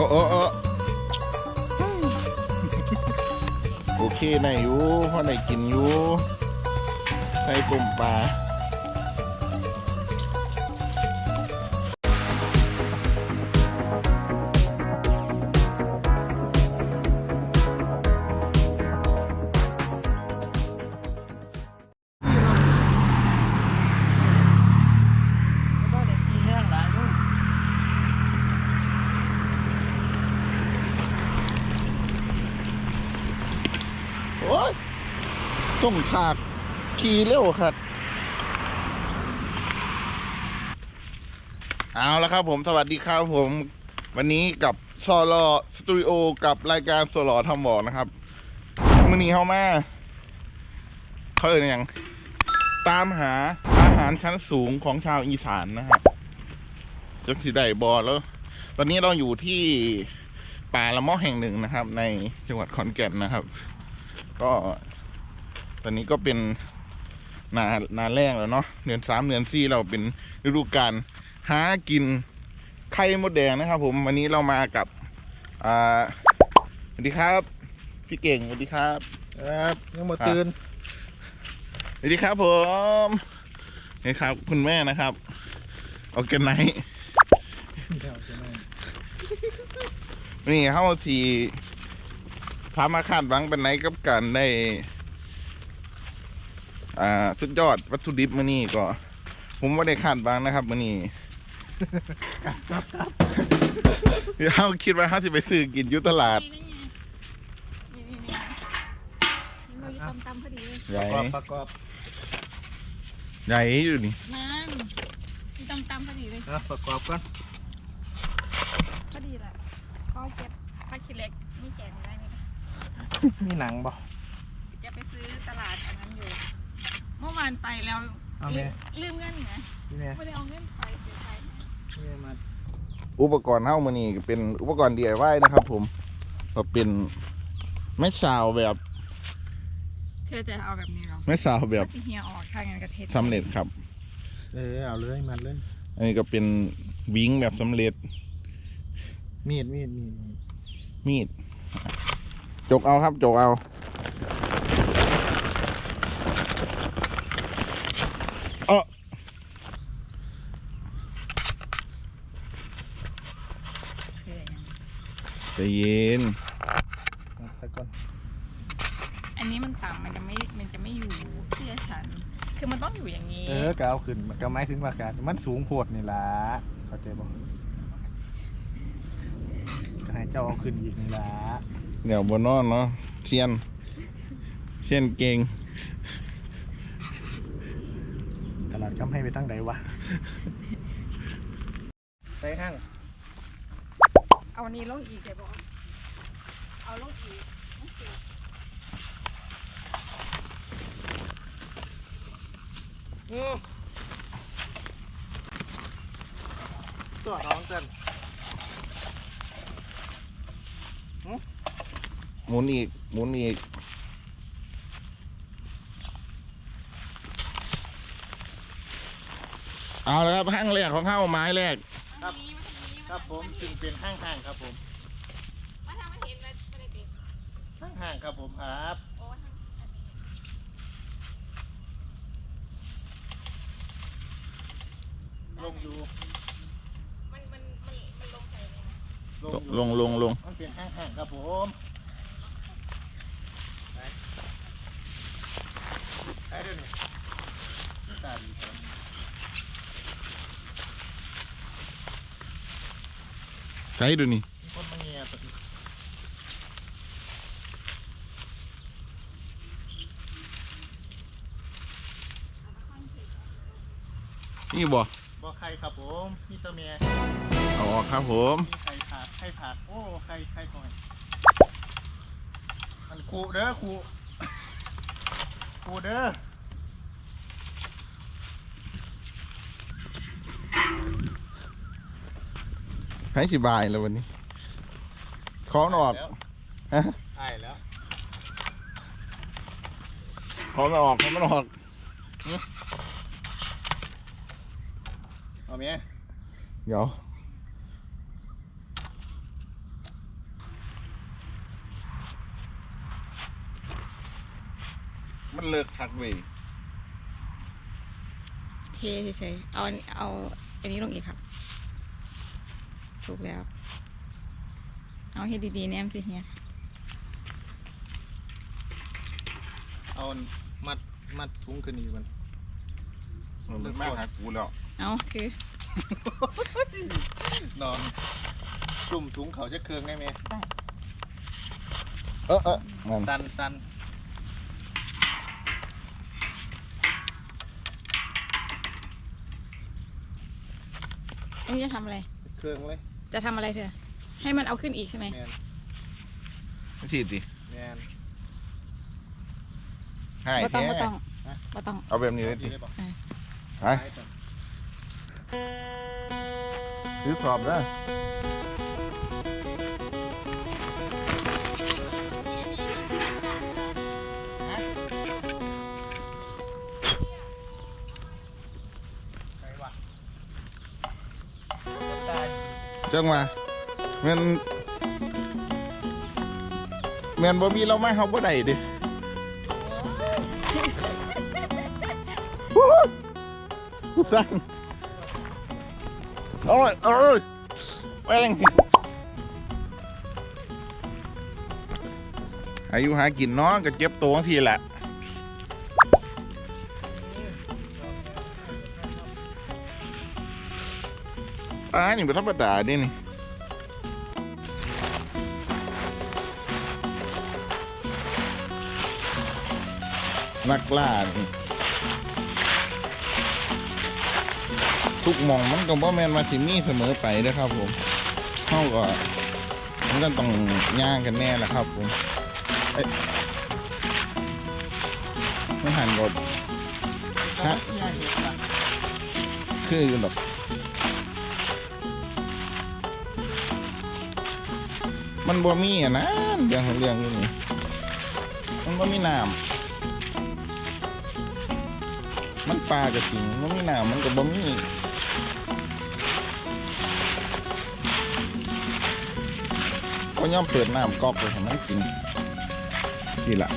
อ้โอ้โอ้โอเคไหนอยู่พอไหนกินอยู่ใส่ตุ่มปลา ขี่เร็วครับ เอาละครับผม สวัสดีครับผม วันนี้กับซอลอสตูดิโอกับรายการโซลอทำบอกนะครับมือนี้เข้ามาเขาเอ่ยย่างตามหาอาหารชั้นสูงของชาวอีสานนะครับจักสีได้บอแล้ว ตอนนี้เราอยู่ที่ป่าละมาะแห่งหนึ่งนะครับ ในจังหวัดขอนแก่นนะครับ ก็ตอนนี้ก็เป็น นานาแรงแล้วเนาะเดือนสามเดือนสี่เราเป็นฤดูกาลหากินไข่มดแดงนะครับ ผมวันนี้เรามากับอ่าสวัสดีครับ พี่เก่งสวัสดีครับครับยังมาตื่นสวัสดีครับผมนี่ครับ คุณแม่นะครับออแกไนท์นี่เข้าสีพามาคาดหวังเป็นไหนกับการได้ อ่าสุดยอดวัตถุดิบมานี่ก็ ผมว่าได้คาดหวังนะครับมานี่เดี๋ยวเขาคิดว่าเขาจะไปซื้อกินอยุตลาดตำตำพอดีเลยใหญ่ประกอบประกอบใหญ่อยู่นี่นั่นมีตำตำพอดีเลยนะประกอบกันพอดีแหละก็เก็บผักขี้เล็กมีแกงอะไรนี่มีหนังบ่จะไปซื้อตลาดอันนั้นานไปแล้วเอาแม่ ลืมเงินไงนี่แม่ไม่ได้เอาเงินไปเสียใจนี่แม่มาอุปกรณ์เข้ามานี่ก็เป็นอุปกรณ์ DIY นะครับ ผมก็เป็นไม้สาวแบบเธอจะเอาแบบนี้หรอไม้สาวแบบที่เฮียออกข้างงานกระเทศสำเร็จครับ เออเอาเลยมันเลยอันนี้ก็เป็นวิงแบบสำเร็จมีดมีดมีดมีดมีด จกเอาครับ จกเอา ออคืออะไรอย่างใจเย็นเอาใส่ก่อนอันนี้มันต่ำมันจะไม่ มันจะไม่อยู่เชื่อฉัน คือมันต้องอยู่อย่างนี้ เออก็เอาขึ้นมันก็หมายถึงว่าการมันสูงโพดนี่ล่ะเข้าใจบ่ก็ให้เจ้าเอาขึ้นอีกนี่ล่ะเดี๋ยวบนนอนเนาะเชียนเชียนเก่ง ตลาดคำให้ไปตั้งใดวะไปห้างเอาอันนี้ลงอีกเลยบอกเอาลงอีกโอเคอืมตัวน้องเกินหมุนอีก หมุนอีก เอาแล้วครับห้างแรกของเข้าไม้แรก ครับ ครับผมจึงเป็นห้างห้างๆครับผมมาทำมาเห็นเลยไม่ได้ติดห้างห้างๆครับผมครับโอ้ทางลงอยู่มันมันมันมันลงใจไหมนะอยู่ลงลงลงมันเป็นห้างห้างๆครับผมไปไปเดี๋ยวนี้ตาดีครับ ใช้ดูนี่มีคนมาเงียบนี่บ่บอกใครครับผมมีตัวเมียเอาออกครับผมมีใครผักใครผักโอ้ใครใครก่อนมันคูเด้อคูคูเด้อ ให้สิบายแล้ววันนี้คล้องออกฮะใช่แล้วคล้องออกขล้องมันออกเอาเมียเดี๋ยวมันเลิกทักเว้ยเทใช่เอาเอาอันนี้ลงอีกครับ ถูกแล้ว เอาให้ดีๆแนมสิเฮียเอามัดมัดถุงขึ้นอีกมันมันมากหากูแล้ว เอาคือ นอนกลุ่มถุงเขาจะเคืองได้ไหมเออเออมันสันสันอันนี้จะทำอะไร เคืองเลย จะทำอะไรเธอ ให้มันเอาขึ้นอีกใช่ไหม แมนไม่ฉีดดิแมน ให้บ่ต้องแท้บ่ต้องบ่ต้อง เอาแบบนี้เลยดีดิได้ปะไปซื้อสอบได้อไป จังมาแม่นแม่นบ่มีเรามาเฮาบ่ได้ดิฮู้ฮู้สั่งเอาเลยเอาเลยแป้งอายุหากินเนาะก็เจ็บตัวทีแหละานี่เป็นธรรมดาดินี่นักล่าทุกมองมันก็บ่แมนมาสิมีเสมอไปเด้อครับผมเฮาก็มันก็ต้องย่างกันแน่แหละครับผมไม่หันกดฮะคืออยู่ด มันบ่มีอะนะเรื่องของเรื่องอยู่นี่มันบ่มีน้ำมันปลากระถิงมันมีน้ำมันก็บ่มีก็ย่อมเปิดน้ำก๊อกเลยให้มันกินนี่ละ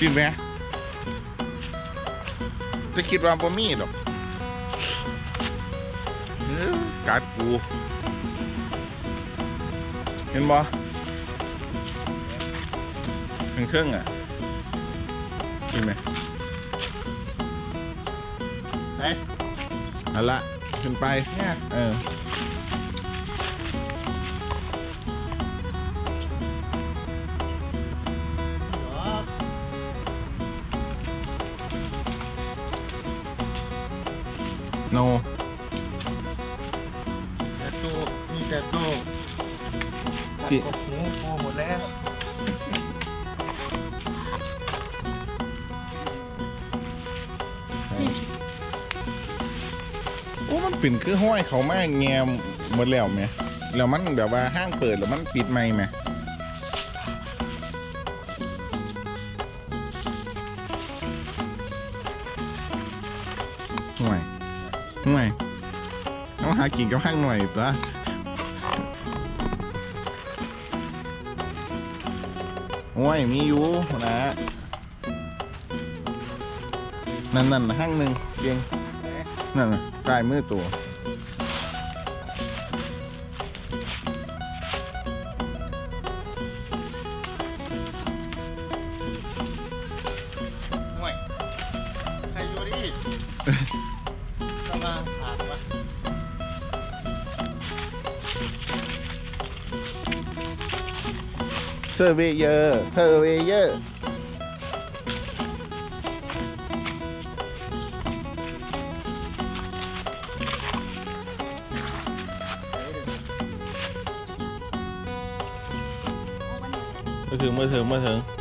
กินไหมจะคิดว่าบ่มีดอกเอ้อกัดกูเห็นบ่เป็นเครื่องอะกินไหมเฮ้ยเอาละขึ้นไปเนี่ยเออ โน แต่ตู้มีแต่ตู้ที่ตัดกบหูโผล่หมดแล้วโอ้มันปิ่นคือห้อยเขามากแงมหมดแล้วไหมแล้วมันแบบว่าห้างเปิดแล้วมันปิดไม่ไหม หน่วยต้องหากินกับห้างหน่อยปะโอ้ยมีอยู่นะนั่นนั่นห้างหนึ่งเพียงนั่นน่ะกลายมือตัว กำลังผ่านวะเซอร์เวเยอร์เซอร์เวเยอร์มาถึงมาถึงมาถึง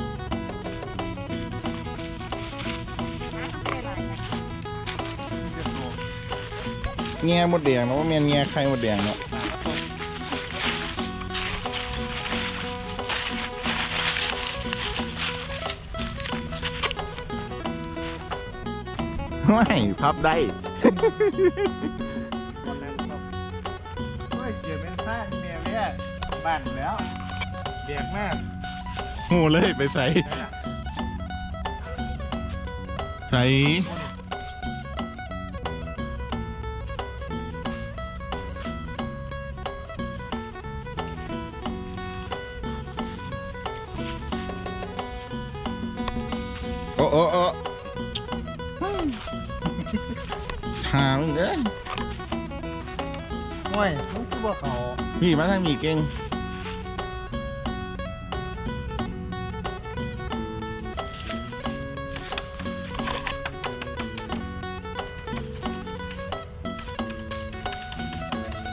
แง่หมดแดงเนาะว่าแม่นแง่ไข่หมดแดงเนาะไม่พับได้วันนั้นครับโอ้ยเกียร์เป็นข้างเมียเนี่ยบ้านแล้วเดียกมากหูเลยไปใส่นั่นน่ะใส่โพี่มาทางนี้เก่ง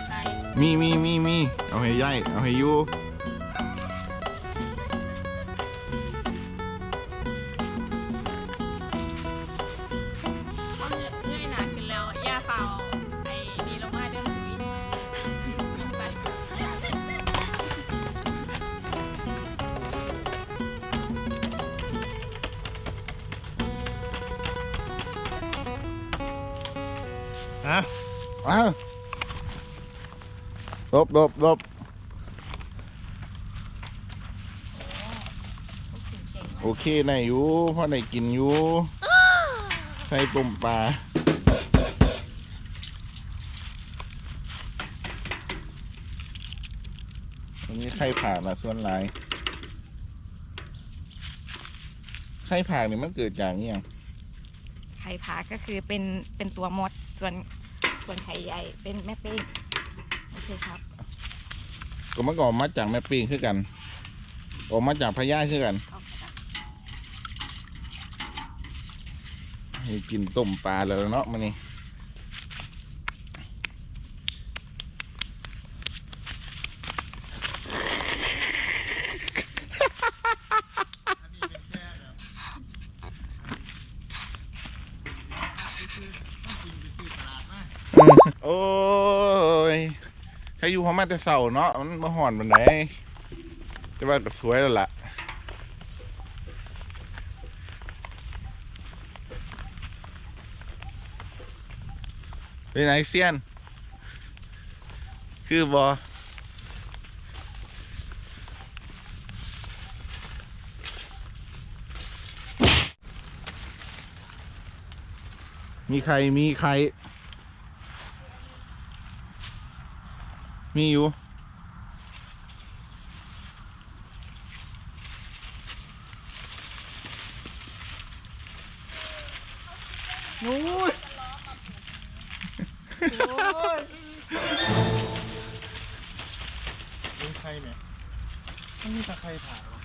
ใช่มีมีมีมีเอาให้ย่ายเอาให้อยู่ บลบลบโอเคได้อยู่พอได้กินอยู่ใส่ต้มปลาอันนี้ไข่ผ่ามาส่วนหลายไข่ผ่านี่มันเกิดจากอหย่างไข่ผาก็คือเป็นเป็นตัวมดส่วนส่วนไข่ใหญ่เป็นแม่เป้งโอเคครับ ก็มันก็ออกมาจากแม่ปีงคือกัน ออกมาจากพญาคือกันโอเคครับให้กินต้มปลาแล้วเนาะมันนี่อันนี้เป็นแค่แบบคือต้องกินไปซื้อตลาดมา โอ้ยใคร อยู่เขามาแต่เสาเนาะมันมาห่อนบันไดจะว่าก็สวยแล้วล่ะเป็นไงเซียน คือบอมีใคร มีใคร มีอยู่โอ้ยโอ้ยใครเนี่ยไมันมีตะใครถ่ายวะ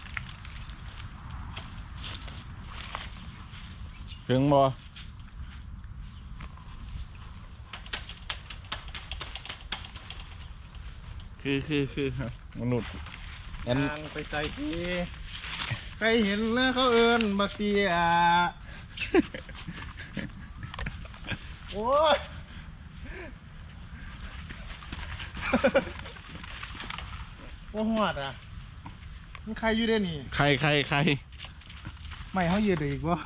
ถึงบ่ คือคือคือครับมนุษย์งั้นทางไปใส่ทีใครเห็นแล้วเขาเอินบักเตียโอ้ยโอ้หวดอะมันใครอยู่เด้นี่ใครใครใครไม่เขายืดอีกวะ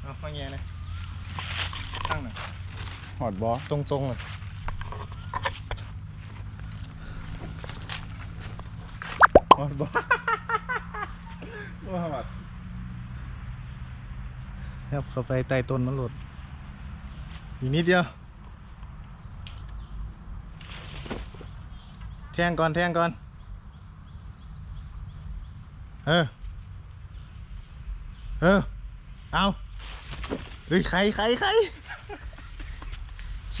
เอาฟังแย่นะตั้งหน่อย หอดบอตรงตรงๆเลยหมดบ้าว่าหอดครับเข้าไปใต้ต้นมันหลุดอีกนิดเดียว แทงก่อน แทงก่อน เออ เออ เอาเฮ้ยใครใครใคร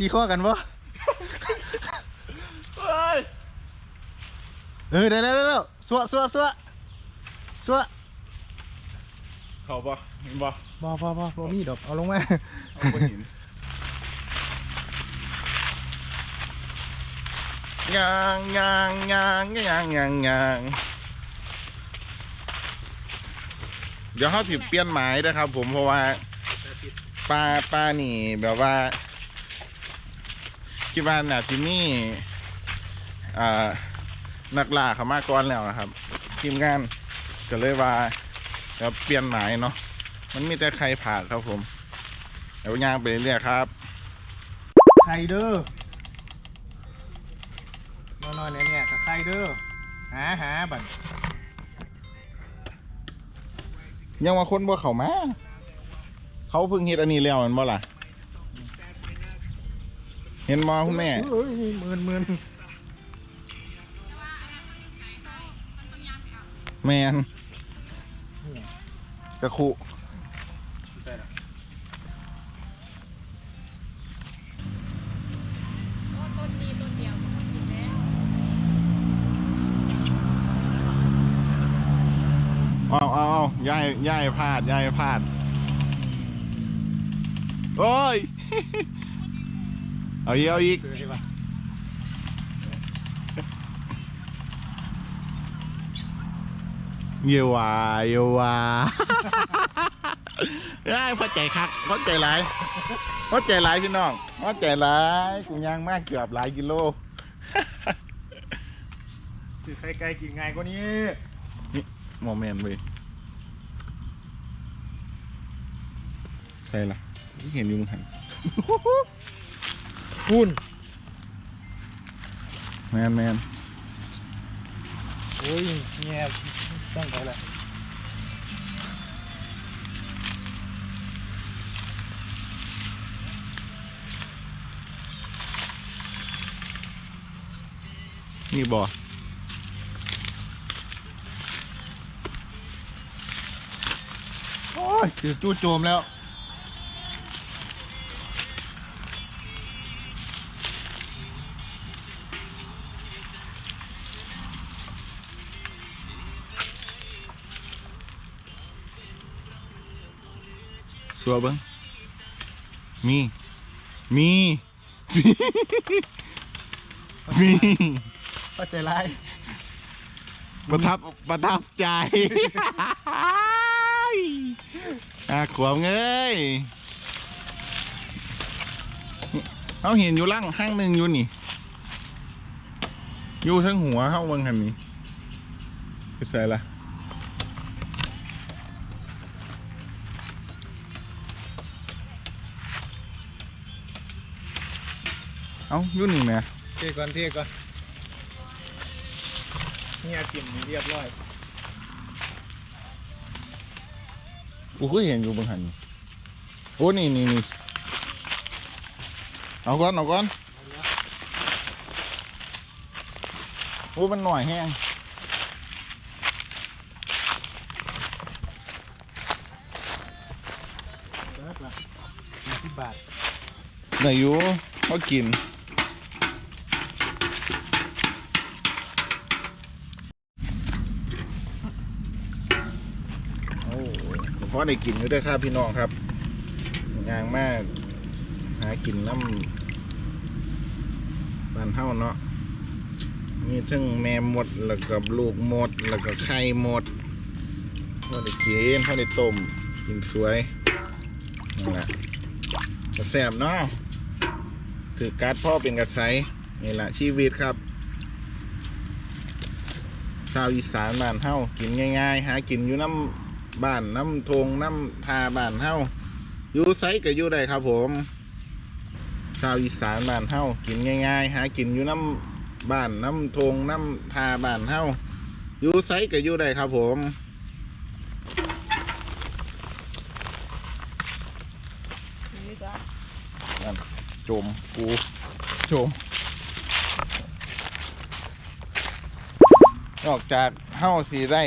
ขี้ข้อกันปะเออได้แล้วได้แล้วสัวสัวสัวสัวเขาบอเห็นบอบอบอบอบอมีดอกเอาลงมาเอาบนหินยางยางยางยางยางยางเดี๋ยวเขาถิเปลี่ยนหมายนะครับผมเพราะว่าป้าป้านี่แบบว่า คิดว่าน่ะที่นี่อ่านักล่าเขามาก่อนแล้วนะครับทีมงานก็เลยว่าจะเปลี่ยนหมายเนาะมันมีแต่ใครผ่าครับผมเดี๋ยวย่างไปเรื่อยๆครับไข่เด้อนอนๆเนี่ยเนี่ยกับไข่เด้อหาหาบัดยังว่าคนบ่เข้ามา เขาเพิ่งเฮ็ดอันนี้แล้วแมันบ่ล่ะ เห็นมาคุณแม่เอ้ยหมื่นหมื่นแมนกระคุต้นนี้ต้นเดียวก็กินแล้วเอาเอาเอาย่ายย่ายพลาดย่ายพลาด โอ้ย เอาอีกเอาอีกคือใช่ปะเยวาเยวาได้พอใจคักพอใจหลายพอใจหลายพี่น้องพอใจหลายกูย่างมากเกือบหลายกิโลคือไข่ไก่กินง่ายกว่านี้โมเมนต์เว้ยใช่ล่ะที่เห็นอยุงหัน คุณแมนแมนโอ้ยเงียบต้องไปละนี่บ่โอ้ยคือจู่โจมแล้ว ชัวร์เบิ้งมี มี มีก็ใจร้ายประทับประทับใจอาขวบเงยนี่เขาเห็นอยู่ล่างห้างหนึ่งอยู่นี่ อยู่ทั้งหัวเข้าเมืองหันนี่ไปใส่ละ เอาอยู่นี่แหม่เทก่อนเทก่อนเนี่ยกินเรียบร้อยกูก็เห็นอยู่บางหันนี่โอ้นี่นี่นี่เอาก่อนเอาก่อนโอ้มันหน่อยแห้งเลิกละยี่สิบบาทไหนอยู่เขากิน โอ้เพ ราะได้กินอยู่ด้วยครับพี่น้องครับงางมาก หากินน้ำบานเท่าเนาะมีทั้งแม่หมดแล้วก็ลูกหมดแล้วก็ไข่หมดพอได้กินพอได้ต้มกินสวยนั่แหละก็แซ่บเนาะถือการ์ดพ่อเป็นกระไสนี่แหละชีวิตครับชาวอีสานบ้านเฮากินง่ายๆ หากินอยู่น้ำ บ้านน้ำทงน้ำทาบ้านเฮาอยู่ไซก็อยู่ได้ครับ ผมชาวอีสานบ้านเฮากินง่าย ๆ หากินอยู่น้ำบ้านน้ำทงน้ำทาบ้านเฮาอยู่ไซก็อยู่ได้ครับผมนั่นโจมกูโจมนอกจากเฮาสีได้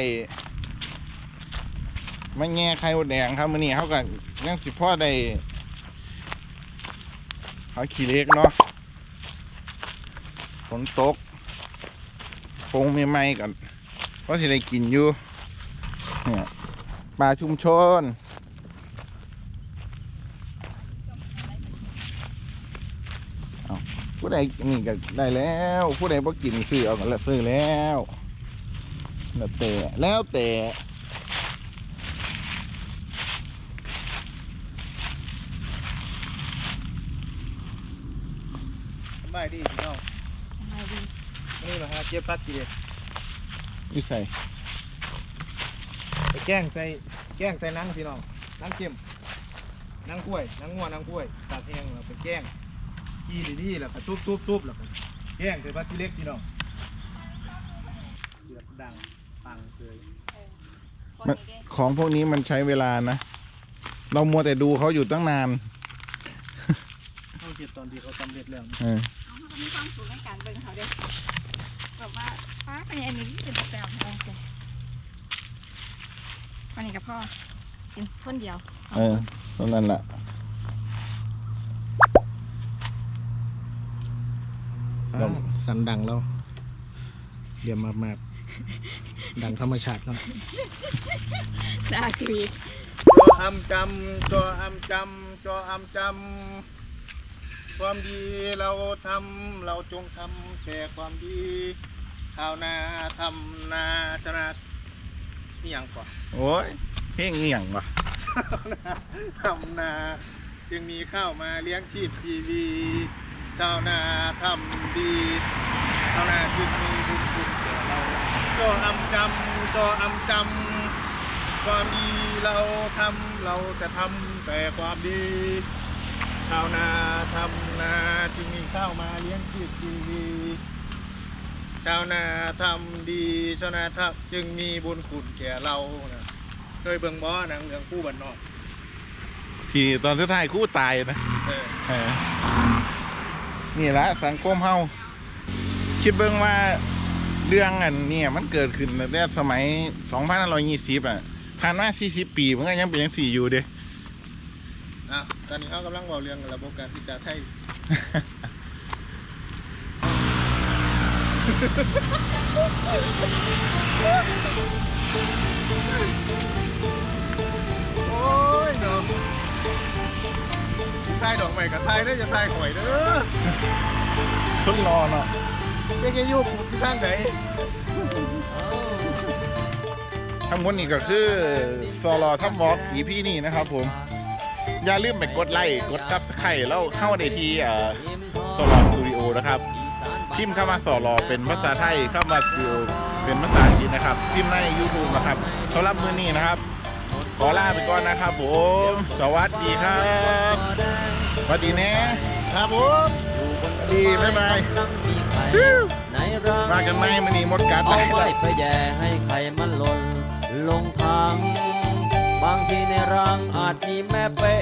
ม่แง่ไข่มดแดงครับมื้อนี้เฮาก็ยังสิพ่อได้เขาขี่เล็กเนาะฝนตกคงไม่ไหมก่อนเพราะสิได้กินอยู่เนี่ยปลาชุมชนผู้ใดนี่ก็ได้แล้ว ผู้ใดบ่กินซื้อเอากันละซื้อแล้วแล้วแต่แล้วแต่ สบายดีพี่น้อง ทำไม ดีนี่มาหาเจี๊ยบพัดกี่เด็ดวิสัยกล้งใส่แกล้งใส่นังพี่น้องนังเค็มนังกล้วยนังงัวนังกล้วยตากแห้งแล้วไปแกล้งขี้ดีๆแล้วก็ทุบทุบทุบแล้วก็แกล้งใส่ปลาที่เล็กพี่น้องเดือดดังปังเลยมันของพวกนี้มันใช้เวลานะ เรามัวแต่ดูเขาอยู่ตั้งนานต้องเก็บตอนที่เขาสำเร็จแล้วเออเอาเขาก็มีความสุขในการเบิ่งเขาเด้ แบบว่าป้าอันนี้อันนี้เป็นแบบแบบโอเควันนี้กับพ่อกินคนเดียวเออตรงนั้นแหละอ่าสันดังแล้ว เดี๋ยวมามาดังธรรมชาติแล้วดาคุยจออำจำจออำจำจออำจำความดีเราทำเราจงทำแต่ความดี ข้าวนาทำนาชนะนี่ยังก่อนโอ้ยเพลงเงี่ยงวะทำนา จึงมีข้าวมาเลี้ยงชีพชีวีชาวนาทำดีชาวนาจึงมีบุญคุณแก่เราจออำจำจออำจำความดีเราทำเราจะทำแต่ความดีชาวนาทำนาจึงมีข้าวมาเลี้ยงชีพชีวี ชาวนาทำดีชาวนาทำจึงมีบุญคุณแก่เรานะเคยเบิ่งบ่หนังเรื่องคู่บันนอกที่ตอนสุดท้ายคู่ตายนะเออเออนี่ละสังคมเฮาคิดเบิ่งว่าเรื่องอันเนี่ยมันเกิดขึ้นตั้งแต่สมัย2520อะผ่านมา40 ปีมันก็ยังเป็นจังสี่อยู่เด้อะตอนนี้เขากำลังบอกเรื่องระบบการศึกษาไทย โอ้ยเนาะทายดอกใหม่กับทายได้อจะทายข่อยเด้อทดรอเนาะเจ๊กยุกที่ทางไหนทั้งหมดนี่ก็คือซอรอทับวอล์กอีพีนี่นะครับผม อย่าลืมไปกดไลค์ กดซับสไครต์แล้วเข้าในที่เอ่อซอรอสตูดิโอนะครับ พิมพ์เข้ามาสอรอเป็นภาษาไทยเข้ามาสตูดิโอเป็นภาษาอังกฤษนะครับพิมพ์ใน YouTube นะครับสำหรับมือนี้นะครับ ขอลาไปก่อนนะครับผม สวัสดีครับสวัสดีแน่ครับผมดีบ๊ายบายมากันไหมมันนี่หมดกัดเอาได้ไว้ไปแย่ให้ไข่มันหล่นลงทาง บางทีในรังอาจมีแม่เป๊ะ